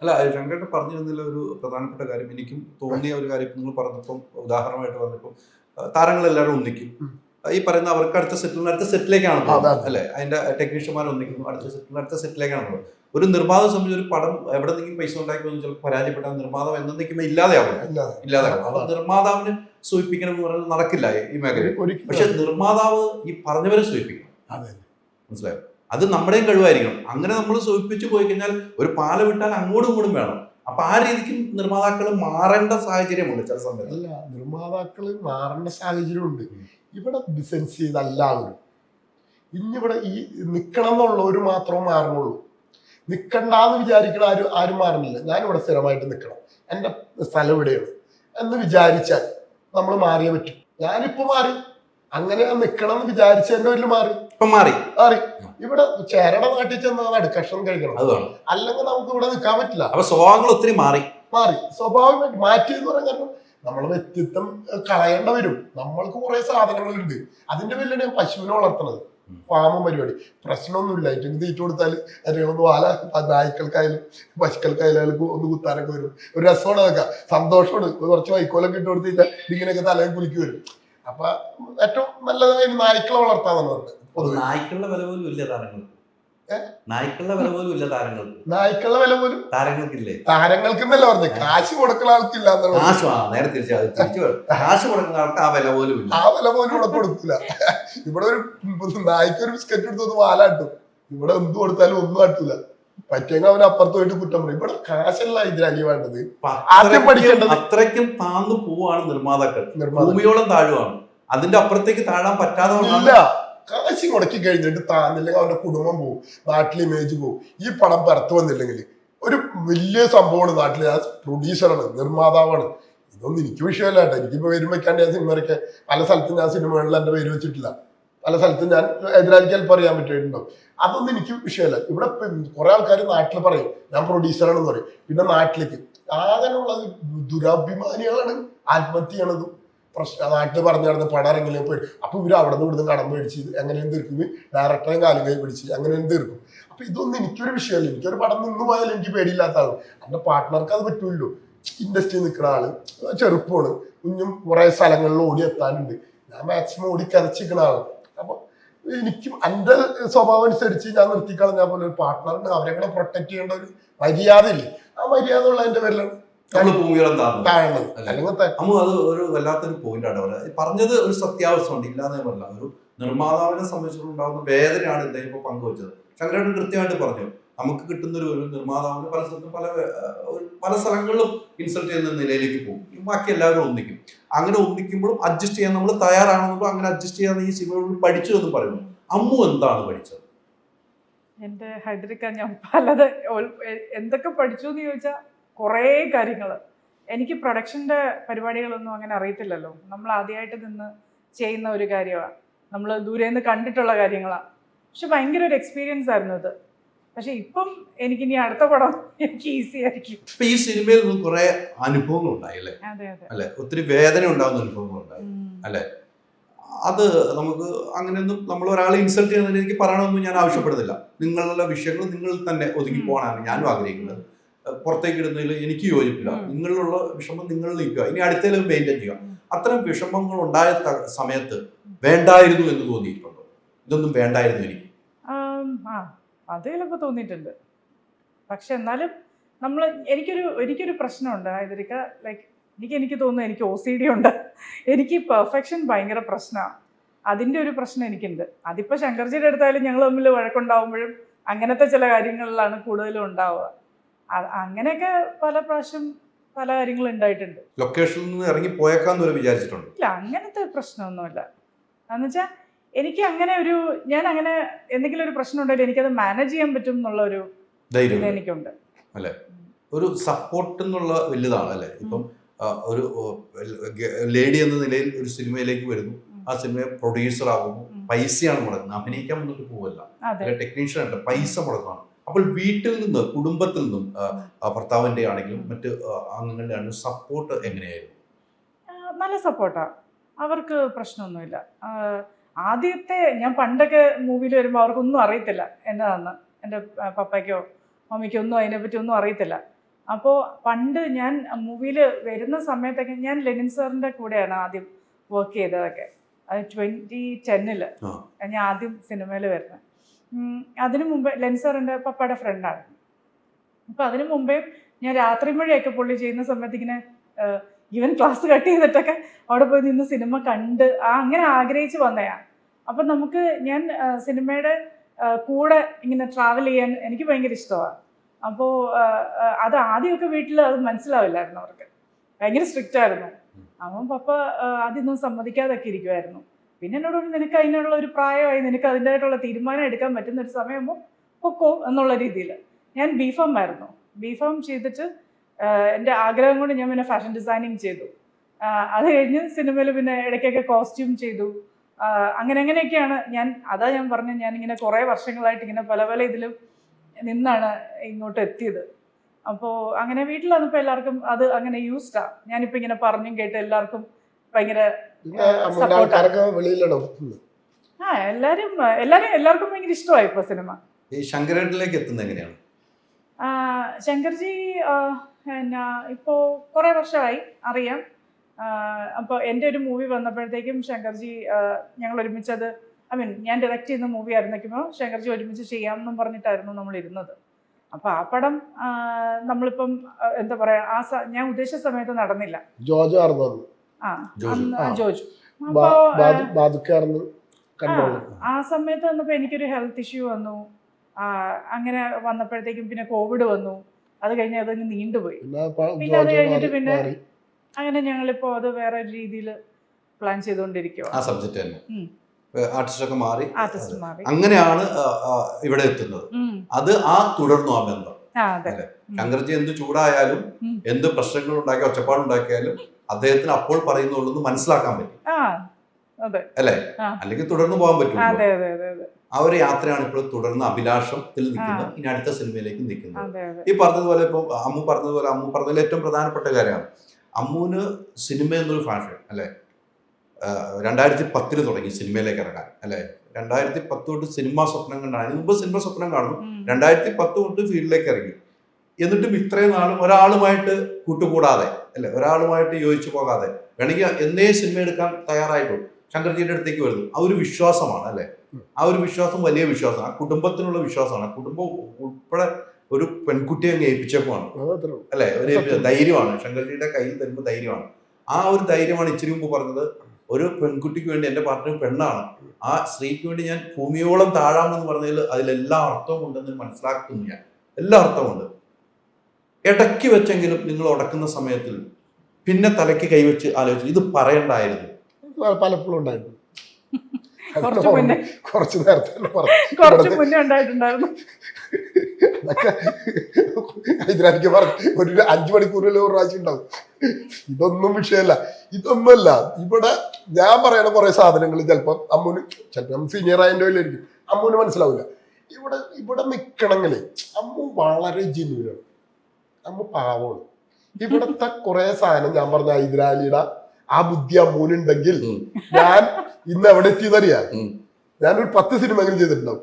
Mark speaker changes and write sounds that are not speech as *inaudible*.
Speaker 1: അല്ല ശങ്കരേട്ടൻ പറഞ്ഞു തന്നില്ല ഒരു പ്രധാനപ്പെട്ട കാര്യം. എനിക്കും തോന്നിയ ഒരു കാര്യം നിങ്ങൾ പറഞ്ഞപ്പം ഉദാഹരണമായിട്ട് പറഞ്ഞപ്പോൾ താരങ്ങൾ താരങ്ങളെല്ലാവരും ഒന്നിക്കും. ഈ പറയുന്ന അവർക്ക് അടുത്ത സെറ്റിൽ അടുത്ത സെറ്റിലേക്കാണ്. അല്ലെ? അതിന്റെ ടെക്നീഷ്യന്മാർ ഒന്നിക്കുന്നു അടുത്ത സെറ്റിൽ അടുത്ത സെറ്റിലേക്കാണ് പോകുന്നത്. ഒരു നിർമ്മാതം സംബന്ധിച്ച് ഒരു പടം എവിടെ നിന്നെങ്കിലും പൈസ ഉണ്ടാക്കി വന്ന് ചിലപ്പോൾ പരാജയപ്പെട്ടാൽ നിർമ്മാതാവ് എന്നേക്കുമ്പോൾ ഇല്ലാതെയാവും.
Speaker 2: ഇല്ല.
Speaker 1: ഇല്ലാതെയാവും. അപ്പൊ നിർമ്മാതാവിന് സൂചിപ്പിക്കണം എന്ന് പറയുന്നത് നടക്കില്ല ഈ മേഖലയിൽ. പക്ഷെ നിർമ്മാതാവ് ഈ പറഞ്ഞവരെ സൂചിപ്പിക്കണം. മനസ്സിലായോ? അത് നമ്മുടെയും കഴിവായിരിക്കണം. അങ്ങനെ നമ്മൾ സൂചിപ്പിച്ചു പോയി കഴിഞ്ഞാൽ ഒരു പാല വിട്ടാൽ അങ്ങോട്ടും ഇങ്ങോട്ടും വേണം. അപ്പൊ ആ രീതിക്ക് നിർമ്മാതാക്കൾ മാറേണ്ട സാഹചര്യമുണ്ട് ചില സമയത്ത്.
Speaker 2: അല്ല നിർമ്മാതാക്കൾ മാറേണ്ട സാഹചര്യമുണ്ട്. ഇവിടെ ബിസിനസ് ചെയ്ത എല്ലാവരും. ഇന്നിവിടെ ഈ നിക്കണം എന്നുള്ളവർ മാത്രമേ മാറുന്നുള്ളൂ. നിക്കണ്ടെന്ന് വിചാരിക്കണ ആരും ആരും മാറുന്നില്ല. ഞാനിവിടെ സ്ഥിരമായിട്ട് നിൽക്കണം എന്റെ സ്ഥലം ഇവിടെയാണ്. എന്ന് വിചാരിച്ചാൽ നമ്മൾ മാറിയേ പറ്റും. ഞാനിപ്പോ മാറി. അങ്ങനെ നിക്കണം എന്ന് വിചാരിച്ചതിന്റെ പേരിൽ മാറി.
Speaker 1: ഇപ്പൊ മാറി.
Speaker 2: മാറി. ഇവിടെ ചേരട നാട്ടിൽ ചെന്നാൽ അടുക്കഷൻ കഴിക്കണം അല്ലെങ്കിൽ നമുക്ക് ഇവിടെ നിൽക്കാൻ പറ്റില്ല.
Speaker 1: അപ്പൊ സ്വഭാവങ്ങൾ ഒത്തിരി മാറി.
Speaker 2: മാറി. സ്വഭാവമായിട്ട് മാറ്റി എന്ന് പറയാൻ കാരണം നമ്മളെ വ്യക്തിത്വം കളയേണ്ട വരും. നമ്മൾക്ക് കുറെ സാധനങ്ങളുണ്ട്. അതിന്റെ പേരിലാണ് ഞാൻ പശുവിനെ വളർത്തണത് ഫാമും പരിപാടി. പ്രശ്നമൊന്നുമില്ല. ഏറ്റവും തീറ്റ കൊടുത്താൽ അതിനൊന്ന് വാല നായ്ക്കൾക്കായാലും പശുക്കൾക്കായാലും ഒന്ന് കുത്താനൊക്കെ വരും. ഒരു രസമാണ് അതൊക്കെ. സന്തോഷമാണ്. കുറച്ച് വൈക്കോലൊക്കെ ഇട്ട് കൊടുത്തിട്ട് ഇങ്ങനെയൊക്കെ തലയിൽ കുലിക്കു വരും. അപ്പൊ ഏറ്റവും നല്ലതായി നായ്ക്കളെ വളർത്താമെന്ന് പറഞ്ഞത്. പൊതുവെ
Speaker 1: നായ്ക്കളുടെ വില പോലും ഇല്ല താരങ്ങൾക്ക്.
Speaker 2: ഏ?
Speaker 1: നായ്ക്കളുടെ വില പോലും ഇല്ല താരങ്ങൾക്ക്.
Speaker 2: നായ്ക്കളുടെ വില പോലും?
Speaker 1: താരങ്ങൾക്കില്ലേ?
Speaker 2: താരങ്ങൾക്ക് എന്നല്ല പറഞ്ഞത് കാശ് കൊടുക്കുന്ന ആൾക്കില്ല
Speaker 1: കാശ് നേരെ തിരിച്ചു. കാശ് കൊടുക്കുന്ന ആൾക്ക് ആ വില പോലും ഇല്ല.
Speaker 2: ആ വില പോലും ഇവിടെ കൊടുക്കില്ല ഇവിടെ ഒരു നായ്ക്ക് ഒരു ബിസ്ക്കറ്റ് എടുത്തൊന്ന് വാലാട്ടും ഇവിടെ എന്ത് കൊടുത്താലും ഒന്നും ആട്ടില്ല പറ്റിയെങ്കിൽ അവൻ അപ്പുറത്ത് പോയിട്ട് കുറ്റം പറയും. ഇവിടെ കാശല്ല ഇതിനലി വേണ്ടത്. ആദ്യം പഠിക്കേണ്ടത്
Speaker 1: അത്രയ്ക്കും താന്നു പോവാണ് നിർമ്മാതാക്കൾ. ഭൂമിയോളം താഴുവാണ്. അതിന്റെ അപ്പുറത്തേക്ക് താഴാൻ പറ്റാതെ
Speaker 2: കാശ് മുടക്കി കഴിഞ്ഞിട്ട് താന്നില്ലെങ്കിൽ അവന്റെ കുടുംബം പോകും നാട്ടിൽ ഇമേജ് പോകും ഈ പടം പുറത്തു വന്നില്ലെങ്കിൽ ഒരു വലിയ സംഭവമാണ് നാട്ടിൽ ഞാൻ പ്രൊഡ്യൂസറാണ് നിർമ്മാതാവാണ്. ഇതൊന്നും എനിക്ക് വിഷയമല്ല കേട്ടോ. എനിക്കിപ്പോ പേരും വെക്കാണ്ട് ഞാൻ സിനിമയൊക്കെ പല സ്ഥലത്തും ഞാൻ സിനിമകളിൽ എന്റെ പേര് വെച്ചിട്ടില്ല. പല സ്ഥലത്തും ഞാൻ എതിരാളിക്ക് പറയാൻ പറ്റിയിട്ടുണ്ടാവും. അതൊന്നും എനിക്ക് വിഷയമല്ല. ഇവിടെ കുറെ ആൾക്കാർ നാട്ടിൽ പറയും ഞാൻ പ്രൊഡ്യൂസറാണെന്ന് പറയും. പിന്നെ നാട്ടിലേക്ക്. ആകെയുള്ളത് ദുരാഭിമാനികളാണ് ആത്മഹത്യ ചെയ്യണതും പ്രശ്ന നാട്ടിൽ പറഞ്ഞു നടന്ന് ഇറങ്ങില്ല പോയി അപ്പൊ ഇവർ അവിടെ നിന്ന് ഇവിടുന്ന് കടം മേടിച്ച് എങ്ങനെയും തീർക്കും ഡയറക്ടറെയും കാലും കൈ പിടിച്ച് അങ്ങനെയും തീർക്കും അപ്പൊ ഇതൊന്നും എനിക്കൊരു വിഷയമല്ല. എനിക്കൊരു പടം നിന്ന് പോയാലും എനിക്ക് പേടിയില്ലാത്ത ആളും. എന്റെ പാർട്ട്ണർക്ക് അത് പറ്റൂല്ലോ ഇൻഡസ്ട്രിയിൽ നിൽക്കുന്ന ആൾ. ചെറുപ്പമാണ്. കുഞ്ഞും കുറെ സ്ഥലങ്ങളിൽ ഓടി എത്താനുണ്ട്. ഞാൻ മാക്സിമം ഓടി കരച്ചിരിക്കുന്ന ആൾ. അപ്പൊ എനിക്കും എന്റെ സ്വഭാവം അനുസരിച്ച് ഞാൻ നിർത്തിക്കളഞ്ഞ പോലെ ഒരു പാർട്ട്ണറിന് അവരെ കൂടെ പ്രൊട്ടക്ട് ചെയ്യേണ്ട ഒരു മര്യാദ ഇല്ലേ ആ മര്യാദ ഉള്ള ഉള്ളതിന്റെ പേരിലാണ്
Speaker 1: ഭൂമിയോളം? അമ്മ അത് ഒരു വല്ലാത്തൊരു പോയിന്റാണ് പറയുന്നത് പറഞ്ഞത് ഒരു സത്യാവസ്ഥ ഉണ്ട് ഇല്ലാതെ പറയില്ല ഒരു നിർമ്മാതാവിനെ സംബന്ധിച്ചിട്ടുണ്ടാകുന്ന വേദനയാണ് ഇദ്ദേഹം ഇപ്പോൾ പങ്കുവച്ചത്. ശങ്കരേട്ടൻ കൃത്യമായിട്ട് പറഞ്ഞു. നമുക്ക് കിട്ടുന്ന ഒരു നിർമ്മാതാവിന് പല സ്ഥലത്തും പല പല സ്ഥലങ്ങളിലും ഇൻസൾട്ട് ചെയ്യുന്ന നിലയിലേക്ക് പോകും. ബാക്കി എല്ലാവരും ഒന്നിക്കും. അങ്ങനെ ഒന്നിക്കുമ്പോഴും അഡ്ജസ്റ്റ് ചെയ്യാൻ നമ്മൾ തയ്യാറാണെന്നും അങ്ങനെ അഡ്ജസ്റ്റ് ചെയ്യാൻ ഈ സിനിമകൾ പഠിച്ചു എന്ന് പറയുന്നു. അമ്മു എന്താണ് പഠിച്ചത്?
Speaker 3: എന്റെ ഹൈദരിക്ക ഞാൻ പലത് എന്തൊക്കെ പഠിച്ചു എന്ന് ചോദിച്ചാൽ കുറേ കാര്യങ്ങൾ എനിക്ക് പ്രൊഡക്ഷന്റെ പരിപാടികളൊന്നും അങ്ങനെ അറിയത്തില്ലല്ലോ. നമ്മൾ ആദ്യമായിട്ട് നിന്ന് ചെയ്യുന്ന ഒരു കാര്യമാണ് നമ്മൾ ദൂരെ നിന്ന് കണ്ടിട്ടുള്ള കാര്യങ്ങളാണ് പക്ഷെ ഭയങ്കര ഒരു എക്സ്പീരിയൻസ് ആയിരുന്നു ഇത് പക്ഷെ ഇപ്പം എനിക്ക് ഇനി അടുത്ത പടം എനിക്ക് ഈസി ആയിരിക്കും.
Speaker 1: ഇപ്പൊ ഈ സിനിമയിൽ നിന്ന് കുറെ അനുഭവങ്ങൾ ഉണ്ടായി അല്ലേ?
Speaker 3: അതെ അതെ.
Speaker 1: അല്ലെ? ഒത്തിരി വേദന ഉണ്ടാകുന്ന അനുഭവങ്ങൾ ഉണ്ടായി
Speaker 3: അല്ലെ?
Speaker 1: അത് നമുക്ക് അങ്ങനെയൊന്നും നമ്മൾ ഒരാളെ ഇൻസൾട്ട് ചെയ്യുന്നതിന് എനിക്ക് പറയണമെന്നും ഞാൻ ആവശ്യപ്പെടുന്നില്ല. നിങ്ങളുടെ വിഷയങ്ങൾ നിങ്ങൾ തന്നെ ഒതുങ്ങി പോകാനാണ് ഞാനും ആഗ്രഹിക്കുന്നത്. പുറത്തേക്ക് ഇടുന്നതിൽ എനിക്ക് യോജിപ്പില്ല. നിങ്ങളിലുള്ള വിഷമം നിങ്ങൾ നിൽക്കുക ഇനി അടുത്തേലും മെയിന്റെയിൻ ചെയ്യുക.
Speaker 3: അത്രയും
Speaker 1: അത്തരം വിഷമങ്ങൾ ഉണ്ടായ സമയത്ത് വേണ്ടായിരുന്നു എന്ന് തോന്നിയിട്ടുണ്ടോ? ഇതൊന്നും വേണ്ടായിരുന്നു എനിക്ക്.
Speaker 3: അതിലൊക്കെ ആ അത് ചിലപ്പോൾ തോന്നിയിട്ടുണ്ട്. പക്ഷെ എന്നാലും നമ്മൾ എനിക്കൊരു എനിക്കൊരു പ്രശ്നമുണ്ട്. ഇതിരിക്ക ലൈക്ക് എനിക്ക് എനിക്ക് തോന്നുന്നു എനിക്ക് ഒ സി ഡി ഉണ്ട്. എനിക്ക് പെർഫെക്ഷൻ ഭയങ്കര പ്രശ്നമാണ് അതിന്റെ ഒരു പ്രശ്നം എനിക്കുണ്ട്. അതിപ്പോൾ ശങ്കർജിയുടെ അടുത്തായാലും ഞങ്ങൾ തമ്മിൽ വഴക്കുണ്ടാവുമ്പോഴും അങ്ങനത്തെ ചില കാര്യങ്ങളിലാണ് കൂടുതലും ഉണ്ടാവുക. അങ്ങനെയൊക്കെ പല പ്രാവശ്യം പല കാര്യങ്ങളും ഉണ്ടായിട്ടുണ്ട്.
Speaker 1: ലൊക്കേഷനിൽ നിന്ന് ഇറങ്ങി പോയേക്കാന്ന് വരെ വിചാരിച്ചിട്ടുണ്ട്.
Speaker 3: ഇല്ല അങ്ങനത്തെ പ്രശ്നമൊന്നുമില്ല. എന്ന് വെച്ചാൽ എനിക്ക് അങ്ങനെ ഒരു ഞാൻ അങ്ങനെ എന്തെങ്കിലും ഒരു പ്രശ്നം ഉണ്ടെങ്കിൽ എനിക്കത് മാനേജ് ചെയ്യാൻ പറ്റും എന്നുള്ള ഒരു
Speaker 1: ധൈര്യം
Speaker 3: എനിക്കുണ്ട്. അല്ലേ?
Speaker 1: ഒരു സപ്പോർട്ട് എന്നുള്ള വലുതാണ് അല്ലെ? ഇപ്പം ഒരു ലേഡി എന്ന നിലയിൽ ഒരു സിനിമയിലേക്ക് വരുന്നു. ആ സിനിമ പ്രൊഡ്യൂസർ ആകുന്നു. പൈസയാണ് മുടക്കുന്നത്. അഭിനയിക്കാൻ വന്നിട്ട് പോവല്ല. ടെക്നീഷ്യൻ ഉണ്ട് പൈസ മുടക്കണം അപ്പോൾ വീട്ടിൽ നിന്ന് കുടുംബത്തിൽ നിന്നും ഭർത്താവിന്റെ ആണെങ്കിലും മറ്റ് അംഗങ്ങളുടെ ആണെങ്കിലും സപ്പോർട്ട് എങ്ങനെയായിരുന്നു?
Speaker 3: നല്ല സപ്പോർട്ടാ അവർക്ക് പ്രശ്നമൊന്നുമില്ല. ആദ്യത്തെ ഞാൻ പണ്ടൊക്കെ മൂവിയിൽ വരുമ്പോൾ അവർക്കൊന്നും അറിയത്തില്ല എന്നതാന്ന് എന്റെ പപ്പയ്ക്കോ മമ്മിക്കോ ഒന്നും അതിനെപ്പറ്റി ഒന്നും അറിയത്തില്ല. അപ്പോൾ പണ്ട് ഞാൻ മൂവിയിൽ വരുന്ന സമയത്തൊക്കെ ഞാൻ ലെനിൻ സാറിന്റെ കൂടെയാണ് ആദ്യം വർക്ക് ചെയ്തതൊക്കെ. അത് ട്വന്റി ടെന്നിൽ ഞാൻ ആദ്യം സിനിമയിൽ വരുന്നത്. അതിനു മുമ്പേ ലെൻസറിന്റെ സാറിന്റെ പപ്പയുടെ ഫ്രണ്ടാണ് അപ്പോൾ അതിനു മുമ്പേ ഞാൻ രാത്രി മഴയൊക്കെ പുള്ളി ചെയ്യുന്ന സമയത്ത് ഇങ്ങനെ ഈവൻ ക്ലാസ് കട്ട് ചെയ്തിട്ടൊക്കെ അവിടെ പോയി നിന്ന് സിനിമ കണ്ട് ആ അങ്ങനെ ആഗ്രഹിച്ച് വന്നയാ. അപ്പം നമുക്ക് ഞാൻ സിനിമയുടെ കൂടെ ഇങ്ങനെ ട്രാവൽ ചെയ്യാൻ എനിക്ക് ഭയങ്കര ഇഷ്ടമാണ് അപ്പോൾ അത് ആദ്യമൊക്കെ വീട്ടിൽ അത് മനസ്സിലാവില്ലായിരുന്നു അവർക്ക്. ഭയങ്കര സ്ട്രിക്റ്റ് ആയിരുന്നു. അവൻ പപ്പ ആദ്യമൊന്നും സമ്മതിക്കാതൊക്കെ ഇരിക്കുമായിരുന്നു പിന്നെ എന്നോട് നിനക്ക് അതിനുള്ള ഒരു പ്രായമായി നിനക്ക് അതിന്റെതായിട്ടുള്ള തീരുമാനം എടുക്കാൻ പറ്റുന്ന ഒരു സമയമോ പൊക്കോ എന്നുള്ള രീതിയിൽ ഞാൻ ബി ഫോം ആയിരുന്നു. ബി ഫോം ചെയ്തിട്ട് എന്റെ ആഗ്രഹം കൊണ്ട് ഞാൻ പിന്നെ ഫാഷൻ ഡിസൈനിങ് ചെയ്തു. അത് കഴിഞ്ഞ് സിനിമയിൽ പിന്നെ ഇടയ്ക്കൊക്കെ കോസ്റ്റ്യൂം ചെയ്തു. അങ്ങനെ അങ്ങനെയൊക്കെയാണ് ഞാൻ അതാ ഞാൻ പറഞ്ഞു ഞാൻ ഇങ്ങനെ കുറേ വർഷങ്ങളായിട്ട് ഇങ്ങനെ പല പല ഇതിലും നിന്നാണ് ഇങ്ങോട്ട് എത്തിയത്. അപ്പോൾ അങ്ങനെ വീട്ടിൽ വന്നപ്പോൾ എല്ലാവർക്കും അത് അങ്ങനെ യൂസ്ഡാണ് ഞാനിപ്പോൾ ഇങ്ങനെ പറഞ്ഞും കേട്ട് എല്ലാവർക്കും ഭയങ്കര
Speaker 2: ആൾക്കാരൊക്കെ വെളിയിലാണോ
Speaker 3: ആ എല്ലാവരും എല്ലാവരും എല്ലാവർക്കും ഭയങ്കര ഇഷ്ടമായി ഇപ്പൊ സിനിമ.
Speaker 1: ഈ ശങ്കരേട്ടിലേക്ക് എത്തുന്നത് എങ്ങനെയാണ്?
Speaker 3: ശങ്കർജി എന്നാ ഇപ്പോ കുറേ വർഷമായി അറിയാം. അപ്പോൾ എന്റെ ഒരു മൂവി വന്നപ്പോഴത്തേക്കും ശങ്കർജി ഞങ്ങൾ ഒരുമിച്ചത് ഐ മീൻ ഞാൻ ഡയറക്റ്റ് ചെയ്യുന്ന മൂവി ആയിരുന്നേക്കുമ്പോൾ ശങ്കർജി ഒരുമിച്ച് ചെയ്യാമെന്നും പറഞ്ഞിട്ടായിരുന്നു നമ്മൾ ഇരുന്നത് അപ്പോൾ ആ പടം നമ്മളിപ്പം എന്താ പറയുക ആ ഞാൻ ഉദ്ദേശിച്ച സമയത്ത് നടന്നില്ല.
Speaker 2: ജോജോ
Speaker 1: ജോജു.
Speaker 2: ആ.
Speaker 3: സമയത്ത് വന്നപ്പോ എനിക്കൊരു ഹെൽത്ത് ഇഷ്യൂ വന്നു. അങ്ങനെ വന്നപ്പോഴത്തേക്കും പിന്നെ കോവിഡ് വന്നു. അത് കഴിഞ്ഞ് അതങ്ങ് നീണ്ടുപോയി.
Speaker 2: പിന്നെ
Speaker 3: അത് കഴിഞ്ഞിട്ട് പിന്നെ. അങ്ങനെ ഞങ്ങളിപ്പോ അത് വേറെ ഒരു രീതിയിൽ പ്ലാൻ ചെയ്തുകൊണ്ടിരിക്കുക
Speaker 1: ആ സബ്ജക്റ്റ് തന്നെ. ആർട്ടിസ്റ്റൊക്കെ മാറി.
Speaker 3: ആർട്ടിസ്റ്റ് മാറി.
Speaker 1: അങ്ങനെയാണ് ഇവിടെ എത്തുന്നത്. അത് ആ തുടർന്നു ആ ബന്ധം? ശങ്കർജി എന്ത് ചൂടായാലും എന്ത് പ്രശ്നങ്ങൾ ഉണ്ടാക്കി ഒച്ചപ്പാടുണ്ടാക്കിയാലും അദ്ദേഹത്തിന് അപ്പോൾ പറയുന്നുള്ളൂ എന്ന് മനസ്സിലാക്കാൻ പറ്റും. അല്ലേ. അല്ലെങ്കിൽ തുടർന്ന് പോകാൻ പറ്റും ആ ഒരു യാത്രയാണ് ഇപ്പോൾ തുടർന്ന് അഭിലാഷത്തിൽ നിൽക്കുന്നത്. ഇനി അടുത്ത സിനിമയിലേക്ക് നിൽക്കുന്നത്. ഈ പറഞ്ഞതുപോലെ ഇപ്പോൾ അമ്മു പറഞ്ഞതുപോലെ അമ്മു പറഞ്ഞതിൽ ഏറ്റവും പ്രധാനപ്പെട്ട കാര്യമാണ്. അമ്മുവിന് സിനിമ എന്നൊരു ഫാഷൻ അല്ലേ? രണ്ടായിരത്തി പത്തിൽ തുടങ്ങി സിനിമയിലേക്ക് ഇറങ്ങാൻ അല്ലേ? രണ്ടായിരത്തി പത്ത് തൊട്ട് സിനിമ സ്വപ്നം കണ്ടാണ്. മുമ്പ് സിനിമ സ്വപ്നം കാണുന്നു. രണ്ടായിരത്തി പത്ത് തൊട്ട് ഫീൽഡിലേക്ക് ഇറങ്ങി. എന്നിട്ടും ഇത്രയും നാളും ഒരാളുമായിട്ട് കൂട്ടുകൂടാതെ അല്ലെ? ഒരാളുമായിട്ട് യോജിച്ചു പോകാതെ. വേണമെങ്കിൽ എന്നേ സിനിമ എടുക്കാൻ തയ്യാറായിട്ടുള്ളൂ ശങ്കർജിയുടെ അടുത്തേക്ക് വരുന്നു. ആ ഒരു വിശ്വാസമാണ് അല്ലെ? ആ ഒരു വിശ്വാസം വലിയ വിശ്വാസമാണ് ആ കുടുംബത്തിനുള്ള വിശ്വാസമാണ്. ആ കുടുംബം ഉൾപ്പെടെ ഒരു പെൺകുട്ടിയെ അങ്ങ് ഏൽപ്പിച്ചപ്പോഴാണ്. അല്ലെ? ഒരു ധൈര്യമാണ്. ശങ്കർജിയുടെ കയ്യിൽ തരുമ്പോൾ ധൈര്യമാണ്. ആ ഒരു ധൈര്യമാണ് ഇച്ചിരി മുമ്പ് പറഞ്ഞത്. ഒരു പെൺകുട്ടിക്ക് വേണ്ടി എന്റെ പാർട്ട്ണർ പെണ്ണാണ്. ആ സ്ത്രീക്ക് വേണ്ടി ഞാൻ ഭൂമിയോളം താഴാമെന്ന് പറഞ്ഞതിൽ അതിലെല്ലാ അർത്ഥവും ഉണ്ടെന്ന് മനസ്സിലാക്കുന്നു ഞാൻ. എല്ലാ അർത്ഥമുണ്ട് ഇടയ്ക്ക് വെച്ചെങ്കിലും നിങ്ങൾ ഉടക്കുന്ന സമയത്തിൽ പിന്നെ തലയ്ക്ക് കൈവച്ച് ആലോചിച്ചു ഇത് പറയണ്ടായിരുന്നു.
Speaker 2: പലപ്പോഴും ഉണ്ടായിരുന്നു. *laughs*
Speaker 3: കുറച്ച് മുന്നേ.
Speaker 2: കുറച്ച് നേരത്തെ ഇതിനെനിക്ക് പറഞ്ഞു. ഒരു അഞ്ചു മണിക്കൂറിൽ ഒരു പ്രാവശ്യം ഉണ്ടാവും. ഇതൊന്നും വിഷയമല്ല. ഇതൊന്നുമല്ല. ഇവിടെ ഞാൻ പറയണ കുറെ സാധനങ്ങൾ ചിലപ്പോൾ അമ്മൂന് ചിലപ്പോൾ സീനിയർ ആയതിന്റെ ആയിരിക്കും അമ്മൂന് മനസ്സിലാവില്ല. ഇവിടെ ഇവിടെ നിൽക്കണമെങ്കിൽ അമ്മു വളരെ ജെന്യൂനാണ് അമ്മ പാവമാണ് ഇവിടത്തെ കുറെ സാധനം ഞാൻ പറഞ്ഞ ഹൈദരാലിയുടെ ആ ബുദ്ധി അമ്മൂനുണ്ടെങ്കിൽ
Speaker 1: ഉം.
Speaker 2: ഞാൻ ഇന്ന് എവിടെ എത്തിയെന്നറിയാം. ഞാനൊരു പത്ത് സിനിമ എങ്കിലും ചെയ്തിട്ടുണ്ടാവും